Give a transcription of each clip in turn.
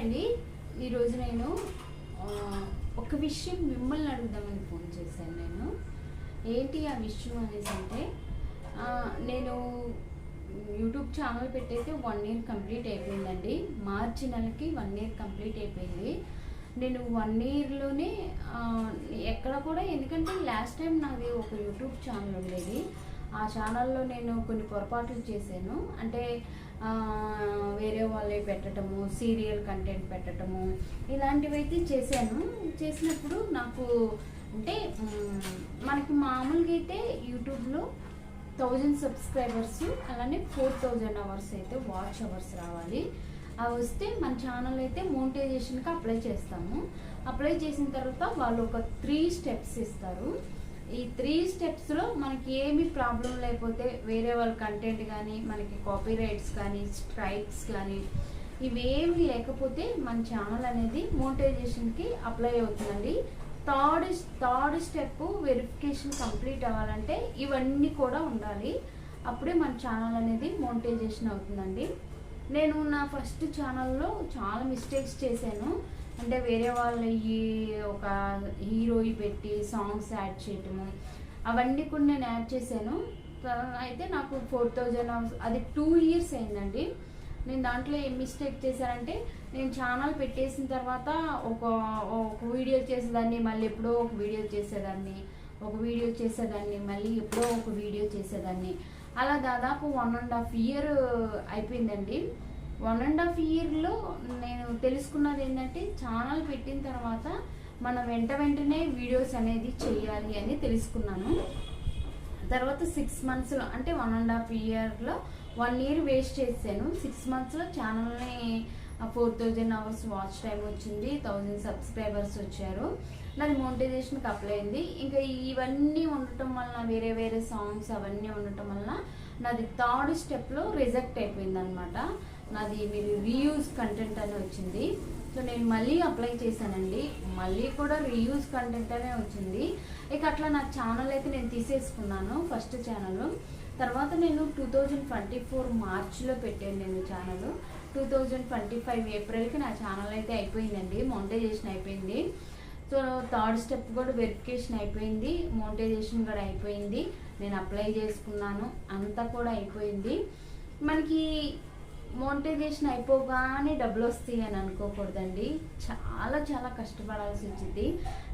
అండి. ఈరోజు నేను ఒక విషయం మిమ్మల్ని అడుగుదామని ఫోన్ చేశాను నేను. ఏంటి ఆ విషయం అనేసి అంటే నేను యూట్యూబ్ ఛానల్ పెట్టయితే వన్ ఇయర్ కంప్లీట్ అయిపోయిందండి. మార్చి నెలకి వన్ ఇయర్ కంప్లీట్ అయిపోయింది. నేను వన్ ఇయర్లోనే ఎక్కడ కూడా ఎందుకంటే లాస్ట్ టైం నాది ఒక యూట్యూబ్ ఛానల్ ఉండేది. ఆ ఛానల్లో నేను కొన్ని పొరపాట్లు చేశాను. అంటే వేరే వాళ్ళే పెట్టడము సీరియల్ కంటెంట్ పెట్టడము ఇలాంటివి అయితే చేశాను. చేసినప్పుడు నాకు అంటే మనకి మామూలుగా అయితే యూట్యూబ్లో థౌజండ్ సబ్స్క్రైబర్స్ అలానే ఫోర్ థౌజండ్ అవర్స్ అయితే వాచ్ అవర్స్ రావాలి. అవి వస్తే మన ఛానల్ అయితే మోనిటైజేషన్కి అప్లై చేస్తాము. అప్లై చేసిన తర్వాత వాళ్ళు ఒక త్రీ స్టెప్స్ ఇస్తారు. ఈ త్రీ స్టెప్స్లో మనకి ఏమి ప్రాబ్లం లేకపోతే వేరే వాళ్ళ కంటెంట్ కానీ మనకి కాపీ రైట్స్ కానీ స్ట్రైక్స్ కానీ ఇవేమి లేకపోతే మన ఛానల్ అనేది మోనిటైజేషన్కి అప్లై అవుతుందండి. Third third step verification complete అవ్వాలంటే ఇవన్నీ కూడా ఉండాలి. అప్పుడే మన ఛానల్ అనేది మోనిటైజేషన్ అవుతుందండి. నేను నా ఫస్ట్ ఛానల్లో చాలా మిస్టేక్స్ చేశాను. అంటే వేరే వాళ్ళు ఈ ఒక హీరోయి పెట్టి సాంగ్స్ యాడ్ చేయటము అవన్నీ కూడా నేను యాడ్ చేశాను. అయితే నాకు ఫోర్ థౌజండ్ అది టూ ఇయర్స్ అయిందండి. నేను దాంట్లో ఏం మిస్టేక్ చేశానంటే నేను ఛానల్ పెట్టేసిన తర్వాత ఒక ఒక వీడియో చేసేదాన్ని మళ్ళీ ఎప్పుడో ఒక వీడియో చేసేదాన్ని ఒక వీడియో చేసేదాన్ని మళ్ళీ ఎప్పుడో ఒక వీడియో చేసేదాన్ని. అలా దాదాపు వన్ అండ్ హాఫ్ ఇయర్ అయిపోయిందండి. వన్ అండ్ హాఫ్ ఇయర్లో నేను తెలుసుకున్నది ఏంటంటే ఛానల్ పెట్టిన తర్వాత మనం వెంట వెంటనే వీడియోస్ అనేది చేయాలి అని తెలుసుకున్నాను. తర్వాత సిక్స్ మంత్స్లో అంటే వన్ అండ్ హాఫ్ ఇయర్లో వన్ ఇయర్ వేస్ట్ చేశాను. సిక్స్ మంత్స్లో ఛానల్ని four thousand hours watch time వచ్చింది థౌజండ్ సబ్స్క్రైబర్స్ వచ్చారు. నాది మోనిటైజేషన్కి అప్లై అయింది. ఇంకా ఇవన్నీ ఉండటం వలన వేరే వేరే సాంగ్స్ అవన్నీ ఉండటం వలన నాది థర్డ్ స్టెప్లో రిజెక్ట్ అయిపోయింది అనమాట నాది మీరు రీయూజ్ కంటెంట్ అని వచ్చింది. సో నేను మళ్ళీ అప్లై చేశానండి. మళ్ళీ కూడా రీయూజ్ కంటెంట్ అనే వచ్చింది. ఇక అట్లా నా ఛానల్ అయితే నేను తీసేసుకున్నాను ఫస్ట్ ఛానల్ తర్వాత నేను టూ థౌజండ్ ట్వంటీ ఫోర్ మార్చ్లో పెట్టాను నేను channel two thousand twenty five ఏప్రిల్కి నా ఛానల్ అయితే అయిపోయిందండి. మోనిటైజేషన్ అయిపోయింది. సో థర్డ్ స్టెప్ కూడా వెరిఫికేషన్ అయిపోయింది. మోనిటైజేషన్ కూడా అయిపోయింది. నేను అప్లై చేసుకున్నాను. అంతా కూడా అయిపోయింది. మనకి మోనిటైజేషన్ అయిపోగానే డబ్బులు వస్తాయి అని అనుకోకూడదండి. చాలా చాలా కష్టపడాల్సి వచ్చింది.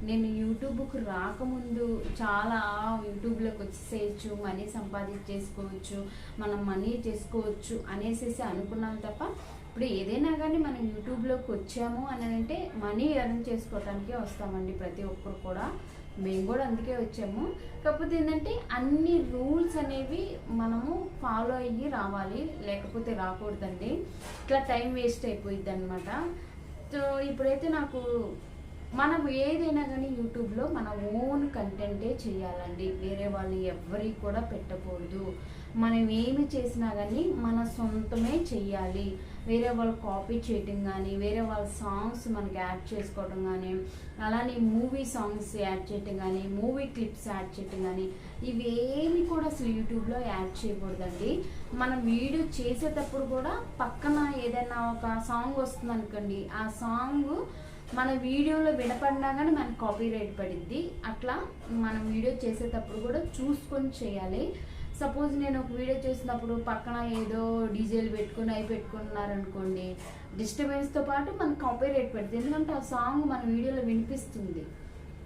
నేను యూట్యూబ్కి రాకముందు చాలా యూట్యూబ్లోకి వచ్చేసేయచ్చు మనీ సంపాదించేసుకోవచ్చు మనం మనీ చేసుకోవచ్చు అనేసి అనుకున్నాను తప్ప ఇప్పుడు ఏదైనా కానీ మనం యూట్యూబ్లోకి వచ్చాము అని అంటే మనీ ఎర్న్ చేసుకోవటానికే వస్తామండి ప్రతి ఒక్కరు కూడా. మేము కూడా అందుకే వచ్చాము. కాకపోతే ఏంటంటే అన్ని రూల్స్ అనేవి మనము ఫాలో అయ్యి రావాలి. లేకపోతే రాకూడదండి. ఇట్లా టైం వేస్ట్ అయిపోయింది అనమాట సో ఇప్పుడైతే నాకు మనం ఏదైనా కానీ యూట్యూబ్లో మన ఓన్ కంటెంటే చేయాలండి. వేరే వాళ్ళని ఎవరికి కూడా పెట్టకూడదు. మనం ఏమి చేసినా కానీ మన సొంతమే చెయ్యాలి. వేరే వాళ్ళు కాపీ చేయటం కానీ వేరే వాళ్ళ సాంగ్స్ మనకి యాడ్ చేసుకోవడం కానీ అలానే మూవీ సాంగ్స్ యాడ్ చేయటం కానీ మూవీ క్లిప్స్ యాడ్ చేయటం కానీ ఇవేమి కూడా అసలు యూట్యూబ్లో యాడ్ చేయకూడదండి. మనం వీడియో చేసేటప్పుడు కూడా పక్కన ఏదైనా ఒక సాంగ్ వస్తుంది అనుకోండి ఆ సాంగ్ మన వీడియోలో వినపడినా కానీ మన కాపీ రైట్ పడిద్ది. అట్లా మనం వీడియో చేసేటప్పుడు కూడా చూసుకొని చేయాలి. సపోజ్ నేను ఒక వీడియో చేసినప్పుడు పక్కన ఏదో డీజేలు పెట్టుకుని అవి పెట్టుకున్నారనుకోండి డిస్టర్బెన్స్తో పాటు మనకు కాపీరేట్ పెడుతుంది. ఎందుకంటే ఆ సాంగ్ మన వీడియోలో వినిపిస్తుంది.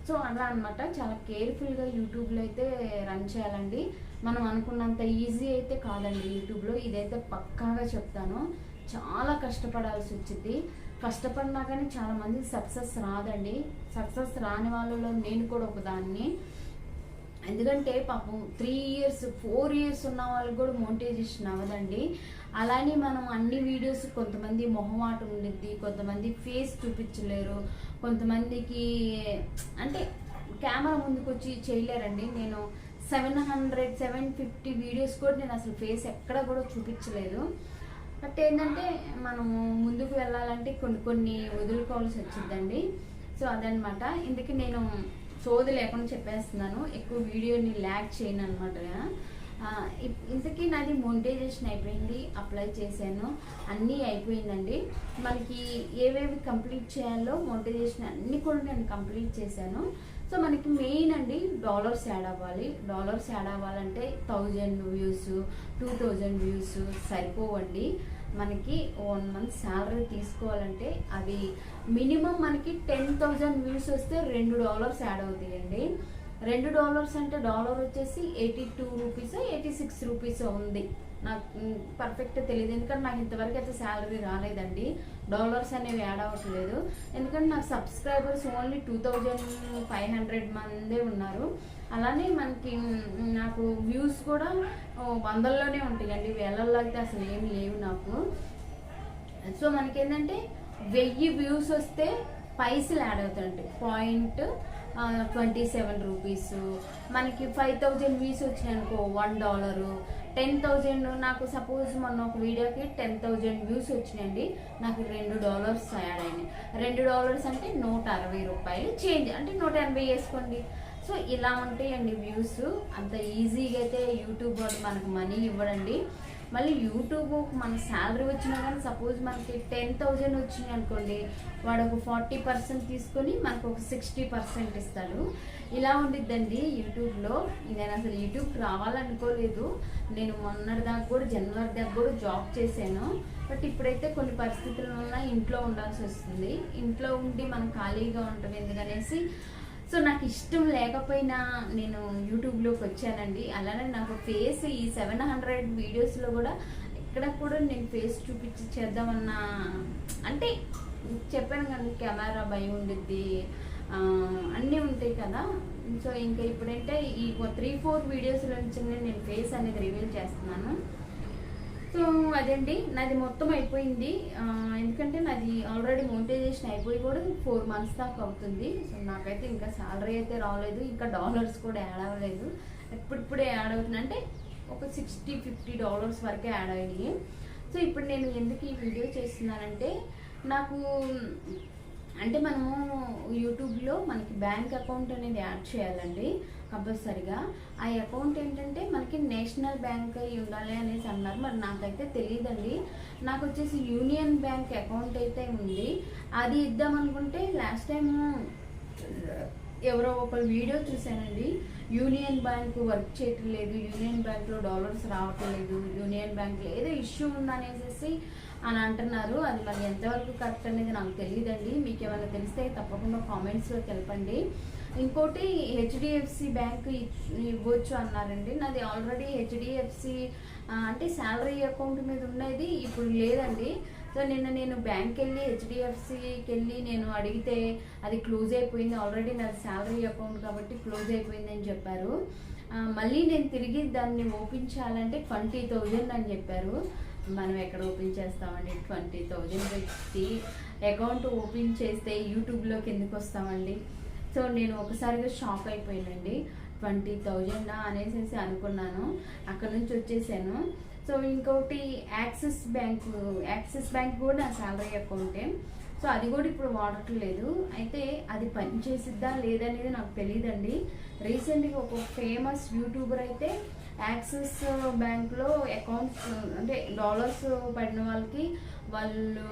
సో అలా అనమాట చాలా కేర్ఫుల్గా యూట్యూబ్లో అయితే రన్ చేయాలండి. మనం అనుకున్నంత ఈజీ అయితే కాదండి యూట్యూబ్లో ఇదైతే పక్కాగా చెప్తాను. చాలా కష్టపడాల్సి వచ్చింది. కష్టపడినా కానీ చాలామంది సక్సెస్ రాదండి. సక్సెస్ రాని వాళ్ళలో నేను కూడా ఒకదాన్ని. ఎందుకంటే పాపం త్రీ ఇయర్స్ ఫోర్ ఇయర్స్ ఉన్న వాళ్ళకి కూడా మోనిటైజేషన్ అవ్వదండి. అలానే మనం అన్ని వీడియోస్ కొంతమంది మొహమాట ఉండిద్ది కొంతమంది ఫేస్ చూపించలేరు కొంతమందికి అంటే కెమెరా ముందుకు వచ్చి చేయలేరండి. నేను seven hundred seven fifty videos కూడా నేను అసలు ఫేస్ ఎక్కడ కూడా చూపించలేదు. బట్ ఏంటంటే మనము ముందుకు వెళ్ళాలంటే కొన్ని కొన్ని వదులుకోవాల్సి వచ్చిందండి. సో అదనమాట. ఇందుకే నేను సోది లేకుండా చెప్పేస్తున్నాను. ఎక్కువ వీడియోని ల్యాక్ చేయను అనమాట ఇప్- ఇంతకీ నాది మోనిటైజేషన్ అయిపోయింది అప్లై చేశాను అన్నీ అయిపోయిందండి. మనకి ఏవేవి కంప్లీట్ చేయాలో మోనిటైజేషన్ అన్నీ కూడా నేను కంప్లీట్ చేశాను. సో మనకి మెయిన్ అండి డాలర్స్ యాడ్ అవ్వాలి. డాలర్స్ యాడ్ అవ్వాలంటే thousand views two thousand views సరిపోవండి. మనకి వన్ మంత్ శాలరీ తీసుకోవాలంటే అవి మినిమం మనకి టెన్ థౌజండ్ వ్యూస్ వస్తే రెండు డాలర్స్ యాడ్ అవుతాయండి. రెండు డాలర్స్ అంటే డాలర్ వచ్చేసి eighty two rupees eighty six rupees ఉంది. నాకు పర్ఫెక్ట్ తెలియదు ఎందుకంటే నాకు ఇంతవరకు అయితే శాలరీ రాలేదండి. డాలర్స్ అనేవి యాడ్ అవ్వట్లేదు. ఎందుకంటే నాకు subscribers only two thousand five hundred మందే ఉన్నారు. అలానే మనకి నాకు వ్యూస్ కూడా వందల్లోనే ఉంటాయండి. వేలల్లో అయితే అసలు ఏమి లేవు నాకు. సో మనకేంటంటే వెయ్యి వ్యూస్ వస్తే పైసలు యాడ్ అవుతాయండి. పాయింట్ ట్వంటీ సెవెన్ రూపీస్ మనకి ఫైవ్ థౌజండ్ వ్యూస్ వచ్చినాయనుకో వన్ డాలరు టెన్ థౌజండ్ నాకు సపోజ్ మొన్న ఒక వీడియోకి టెన్ థౌజండ్ వ్యూస్ వచ్చినాయండి. నాకు రెండు డాలర్స్ యాడ్ అయినాయి రెండు డాలర్స్ అంటే నూట అరవై రూపాయలు చేంజ్ అంటే నూట ఎనభై వేసుకోండి. సో ఇలా ఉంటాయండి వ్యూస్. అంత ఈజీగా అయితే యూట్యూబ్ వాడు మనకు మనీ ఇవ్వడండి మళ్ళీ యూట్యూబ్ మన శాలరీ వచ్చినా కానీ సపోజ్ మనకి టెన్ థౌజండ్ వచ్చినాయి అనుకోండి వాడు ఒక ఫార్టీ పర్సెంట్ తీసుకొని మనకు ఒక సిక్స్టీ పర్సెంట్ ఇస్తాడు. ఇలా ఉండిద్దండి యూట్యూబ్లో. నేను అసలు యూట్యూబ్కి రావాలనుకోలేదు. నేను మొన్నటి దాకా కూడా జనవరి దాకా కూడా జాబ్ చేశాను. బట్ ఇప్పుడైతే కొన్ని పరిస్థితుల వల్ల ఇంట్లో ఉండాల్సి వస్తుంది. ఇంట్లో ఉండి మనం ఖాళీగా ఉంటాం ఎందుకనేసి సో నాకు ఇష్టం లేకపోయినా నేను యూట్యూబ్లోకి వచ్చానండి. అలానే నాకు ఫేస్ ఈ సెవెన్ హండ్రెడ్ వీడియోస్లో కూడా ఎక్కడ కూడా నేను ఫేస్ చూపించి చేద్దామన్న అంటే చెప్పాను కానీ కెమెరా భయం ఉండిద్ది అన్నీ ఉంటాయి కదా. సో ఇంకా ఇప్పుడంటే ఈ త్రీ ఫోర్ వీడియోస్లో నుంచి నేను ఫేస్ అనేది రివీల్ చేస్తున్నాను. సో అదండి. నాది మొత్తం అయిపోయింది. ఎందుకంటే నాది ఆల్రెడీ మోనిటైజేషన్ అయిపోయి కూడా ఫోర్ మంత్స్ దాకా అవుతుంది. సో నాకైతే ఇంకా శాలరీ అయితే రాలేదు. ఇంకా డాలర్స్ కూడా యాడ్ అవ్వలేదు. ఇప్పుడిప్పుడే యాడ్ అవుతుంది అంటే ఒక సిక్స్టీ ఫిఫ్టీ డాలర్స్ వరకే యాడ్ అయ్యాయి. సో ఇప్పుడు నేను ఎందుకు ఈ వీడియో చేస్తున్నానంటే నాకు అంటే మనము యూట్యూబ్లో మనకి బ్యాంక్ అకౌంట్ అనేది యాడ్ చేయాలండి కంపల్సరిగా. ఆ అకౌంట్ ఏంటంటే మనకి నేషనల్ బ్యాంక్ అయి ఉండాలి అనేసి అన్నారు. మరి నాకైతే తెలియదండి నాకు వచ్చేసి యూనియన్ బ్యాంక్ అకౌంట్ అయితే ఉంది. అది ఇద్దాం అనుకుంటే లాస్ట్ టైం ఎవరో ఒకరు వీడియో చూశానండి. యూనియన్ బ్యాంక్ వర్క్ చేయటం లేదు యూనియన్ బ్యాంక్లో డాలర్స్ రావటం లేదు యూనియన్ బ్యాంక్లో ఏదో ఇష్యూ ఉందనేసి అని అంటున్నారు. అది మరి ఎంతవరకు కరెక్ట్ అనేది నాకు తెలియదండి మీకు ఏమైనా తెలిస్తే తప్పకుండా కామెంట్స్లో తెలపండి ఇంకోటి హెచ్డిఎఫ్సి బ్యాంక్ ఇవ్వచ్చు అన్నారండి. నాది ఆల్రెడీ హెచ్డిఎఫ్సి అంటే శాలరీ అకౌంట్ మీద ఉన్నది ఇప్పుడు లేదండి. సో నిన్న నేను బ్యాంక్ వెళ్ళి హెచ్డిఎఫ్సికి వెళ్ళి నేను అడిగితే అది క్లోజ్ అయిపోయింది. ఆల్రెడీ నాది శాలరీ అకౌంట్ కాబట్టి క్లోజ్ అయిపోయింది అని చెప్పారు మళ్ళీ నేను తిరిగి దాన్ని ఓపెన్ చేయాలంటే ట్వంటీ థౌజండ్ అని చెప్పారు. మనం ఎక్కడ ఓపెన్ చేస్తామండి? ట్వంటీ థౌజండ్ పెట్టి అకౌంట్ ఓపెన్ చేస్తే యూట్యూబ్లోకి ఎందుకు వస్తామండి. సో నేను ఒకసారిగా షాక్ అయిపోయానండి. ట్వంటీ థౌజండా అనేసి అనుకున్నాను. అక్కడ నుంచి వచ్చేసాను. సో ఇంకొకటి యాక్సిస్ బ్యాంక్ యాక్సిస్ బ్యాంక్ కూడా నా శాలరీ అకౌంటే. సో అది కూడా ఇప్పుడు వాడట్లేదు. అయితే అది పనిచేసిద్దా లేదనేది నాకు తెలియదండి రీసెంట్గా ఒక ఫేమస్ యూట్యూబర్ అయితే యాక్సిస్ బ్యాంక్లో అకౌంట్స్ అంటే డాలర్స్ పడిన వాళ్ళకి వాళ్ళు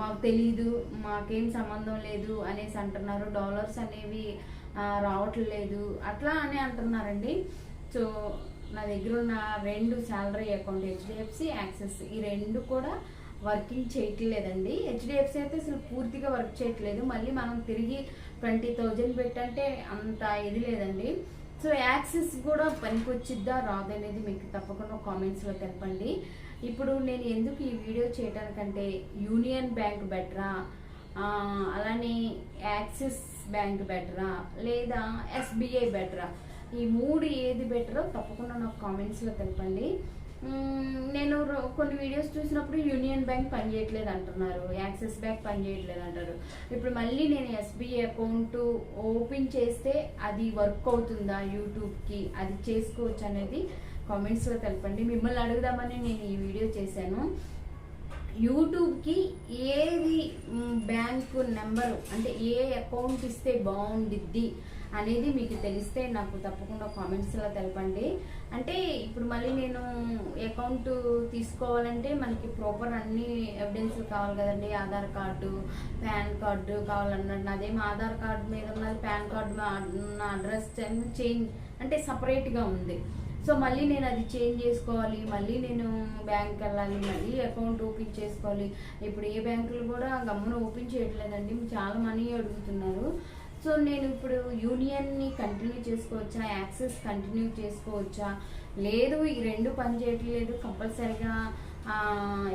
మాకు తెలీదు మాకేం సంబంధం లేదు అనేసి అంటున్నారు. డాలర్స్ అనేవి రావట్లేదు. అట్లా అని అంటున్నారండి. సో నా దగ్గర ఉన్న రెండు శాలరీ అకౌంట్ హెచ్డిఎఫ్సి యాక్సెస్ ఈ రెండు కూడా వర్కింగ్ చేయట్లేదండి. హెచ్డిఎఫ్సి అయితే అసలు పూర్తిగా వర్క్ చేయట్లేదు. మళ్ళీ మనం తిరిగి ట్వంటీ థౌజండ్ పెట్టంటే అంత ఇది లేదండి. సో యాక్సెస్ కూడా పనికొచ్చిద్దా రాదనేది మీకు తప్పకుండా కామెంట్స్లో తెలపండి. ఇప్పుడు నేను ఎందుకు ఈ వీడియో చేయడానికంటే యూనియన్ బ్యాంక్ బెటరా అలానే యాక్సిస్ బ్యాంక్ బెటరా లేదా ఎస్బీఐ బెటరా ఈ మూడు ఏది బెటరో తప్పకుండా నాకు కామెంట్స్లో తెలపండి. నేను కొన్ని వీడియోస్ చూసినప్పుడు యూనియన్ బ్యాంక్ పనిచేయట్లేదు అంటున్నారు. యాక్సిస్ బ్యాంక్ పనిచేయట్లేదు అంటారు. ఇప్పుడు మళ్ళీ నేను ఎస్బీఐ అకౌంట్ ఓపెన్ చేస్తే అది వర్క్ అవుతుందా యూట్యూబ్కి అది చేసుకోవచ్చు అనేది కామెంట్స్లో తెలపండి. మిమ్మల్ని అడుగుదామని నేను ఈ వీడియో చేశాను. యూట్యూబ్కి ఏది బ్యాంకు బ్యాంక్ నెంబరు అంటే ఏ అకౌంట్ ఇస్తే బాగుండిద్ది? అనేది మీకు తెలిస్తే నాకు తప్పకుండా కామెంట్స్లో తెలపండి. అంటే ఇప్పుడు మళ్ళీ నేను అకౌంట్ తీసుకోవాలంటే మనకి ప్రాపర్ అన్ని ఎవిడెన్స్ కావాలి కదండి. ఆధార్ కార్డు పాన్ కార్డు కావాలన్నాడు నాదేం ఆధార్ కార్డు మీద ఉన్నది పాన్ కార్డు నా అడ్రస్ చేంజ్ అంటే సపరేట్గా ఉంది. సో మళ్ళీ నేను అది చేంజ్ చేసుకోవాలి. మళ్ళీ నేను బ్యాంక్ వెళ్ళాలి. మళ్ళీ అకౌంట్ ఓపెన్ చేసుకోవాలి. ఇప్పుడు ఏ బ్యాంకులు కూడా గమ్మున ఓపెన్ చేయట్లేదండి. చాలా మనీ అడుగుతున్నారు. సో నేను ఇప్పుడు యూనియన్ని కంటిన్యూ చేసుకోవచ్చా? యాక్సెస్ కంటిన్యూ చేసుకోవచ్చా? లేదు ఈ రెండు పని చేయట్లేదు కంపల్సరిగా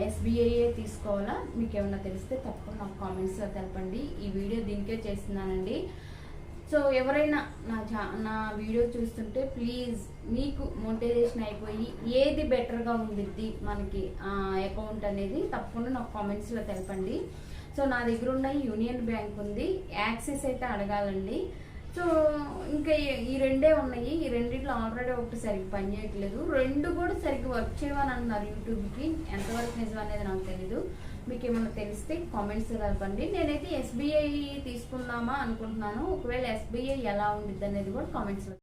ఎస్బీఐఏ తీసుకోవాలా? మీకు ఏమన్నా తెలిస్తే తప్పకుండా నాకు కామెంట్స్లో తెలపండి. ఈ వీడియో దీనికే చేస్తున్నానండి. సో ఎవరైనా నా చా నా వీడియో చూస్తుంటే ప్లీజ్ మీకు మోటివేషన్ అయిపోయి ఏది బెటర్గా ఉండిద్ది మనకి అకౌంట్ అనేది తప్పకుండా నాకు కామెంట్స్లో తెలపండి. సో నా దగ్గర ఉన్న యూనియన్ బ్యాంక్ ఉంది. యాక్సిస్ అయితే అడగాలండి. సో ఇంకా ఈ- రెండే ఉన్నాయి. ఈ రెండిట్లో ఆల్రెడీ ఒకటి సరిగ్గా పనిచేయట్లేదు. రెండు కూడా సరిగ్గా వర్క్ చేయమని అన్నారు యూట్యూబ్కి. ఎంతవరకు నిజం అనేది నాకు తెలీదు. మీకు ఏమైనా తెలిస్తే కామెంట్స్ తెలపండి. నేనైతే ఎస్బీఐ తీసుకుందామా అనుకుంటున్నాను. ఒకవేళ ఎస్బీఐ ఎలా ఉండిద్ది అనేది కూడా కామెంట్స్లో